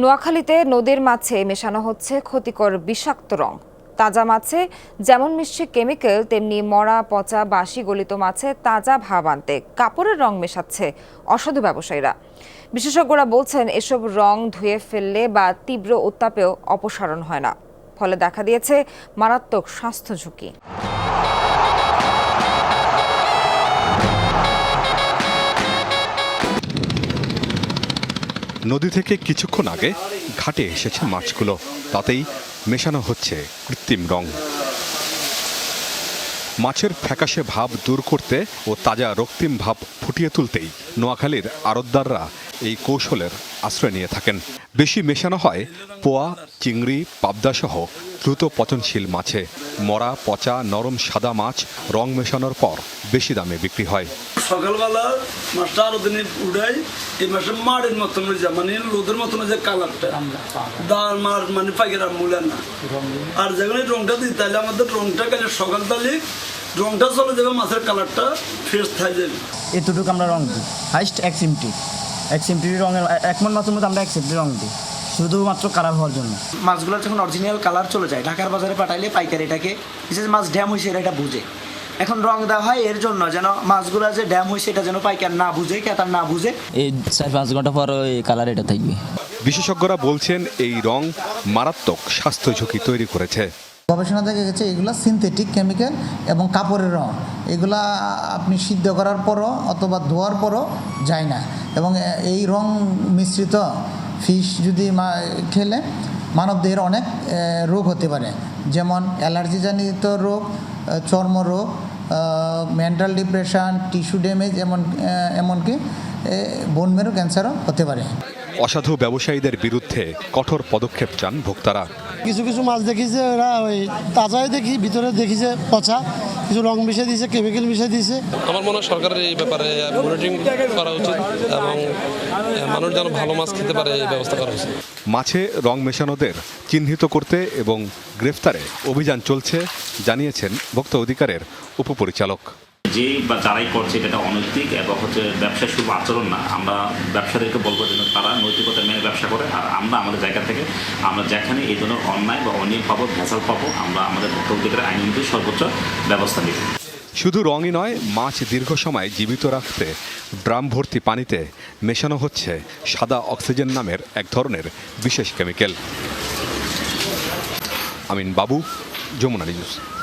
নোয়াখালীতে নদীর মাছে মেশানো হচ্ছে ক্ষতিকর বিষাক্ত রং। তাজা মাছে যেমন মিশছে কেমিক্যাল, তেমনি মরা, পচা, বাসি গলিত মাছে তাজা ভাব আনতে কাপড়ের রং মেশাচ্ছে অসাধু ব্যবসায়ীরা। বিশেষজ্ঞরা বলছেন এসব রং ধুয়ে ফেললে বা তীব্র উত্তাপেও অপসারণ হয় না। ফলে দেখা দিয়েছে মারাত্মক স্বাস্থ্য ঝুঁকি। নদী থেকে কিছুক্ষণ আগে ঘাটে এসেছে মাছগুলো। তাতেই মেশানো হচ্ছে কৃত্রিম রং। মাছের ফ্যাকাশে ভাব দূর করতে ও তাজা রক্তিম ভাব ফুটিয়ে তুলতেই নোয়াখালীর আড়তদাররা এই কৌশলের আশ্রয় নিয়ে থাকেন। বেশি মেশানো হয় পোয়া চিংড়ি পাবদাসহ দ্রুত পচনশীল মাছে। মরা পচা নরম সাদা মাছ রং মেশানোর পর বেশি দামে বিক্রি হয়। সকালবেলা মাছটা আরও দিনে উড়াই এই মাসে মাড়ের মতন যায় মানে রোদের মতন যায় কালারটা। দাল মার মানে পাইকার মূল্য না। আর যেখানে রংটা দিই তাহলে আমাদের রংটা কালে সকাল তাহলে রংটা চলে যাবে মাছের কালারটা ফ্রেশ যাবে। এতটুকু আমরা রং দিই। হাইস্ট এক সিমটি এক সিমটি রঙের এক মন মাছের মধ্যে আমরা এক সিমটি রং দিই শুধুমাত্র কালার হওয়ার জন্য। মাছগুলো যখন অরিজিনাল কালার চলে যায় ঢাকার বাজারে পাঠাইলে পাইকারি এটাকে বিশেষ মাছ ড্যাম হয়েছে এটা বুঝে। এখন রং দেওয়া হয় এর জন্য যেন মাছগুলো যে ড্যাম হয়েছে এটা যেন পাইকার না বুঝে ক্রেতার না বুঝে। এই চার পাঁচ ঘণ্টা পর ওই কালার এটা থাকবে। বিশেষজ্ঞরা বলছেন এই রং মারাত্মক স্বাস্থ্য ঝুঁকি তৈরি করেছে। গবেষণা দেখা গেছে এগুলো সিনথেটিক কেমিক্যাল এবং কাপড়ের রং। এগুলা আপনি সিদ্ধ করার পরও অথবা ধোয়ার পরও যায় না। এবং এই রং মিশ্রিত ফিশ যদি খেলে মানবদেহের অনেক রোগ হতে পারে। যেমন অ্যালার্জিজনিত রোগ এ, চর্মরোগ মেন্টাল ডিপ্রেশন টিস্যু ড্যামেজ এমন এমনকি বোন মেরু ক্যান্সারও হতে পারে। অসাধু ব্যবসায়ীদের বিরুদ্ধে কঠোর পদক্ষেপ চান ভোক্তারা। কিছু কিছু মাছ দেখি যে ওরা ওই তাজাই দেখি ভিতরে দেখি যে পচা। কিছু রং মিশিয়ে দিয়েছে কেমিক্যাল মিশিয়ে দিয়েছে। আমার মনে হয় সরকারের এই ব্যাপারে মনিটরিং করা উচিত এবং মানুষ যেন ভালো মাছ খেতে পারে এই ব্যবস্থা করা উচিত। মাছে রং মেশানোদের চিহ্নিত করতে এবং গ্রেফতারে অভিযান চলছে জানিয়েছেন ভোক্তা অধিকারের উপপরিচালক। যে বা যারাই করছে এটা অনৈতিক এবং হচ্ছে ব্যবসায় শুভ আচরণ না। আমরা ব্যবসাদেরকে বলব যেন তারা নৈতিকতা মেনে ব্যবসা করে। আর আমরা আমাদের জায়গা থেকে আমরা যেখানে এই ধরনের অন্যায় বা অনিয়ম পাবো, ভেজাল পাবো, আমরা আমাদের ভোক্তা অধিকারের আইন অনুযায়ী সর্বোচ্চ ব্যবস্থা নিব। শুধু রঙই নয়, মাছ দীর্ঘ সময় জীবিত রাখতে ড্রাম ভর্তি পানিতে মেশানো হচ্ছে সাদা অক্সিজেন নামের এক ধরনের বিশেষ কেমিক্যাল। আমিন বাবু, যমুনা নিউজ।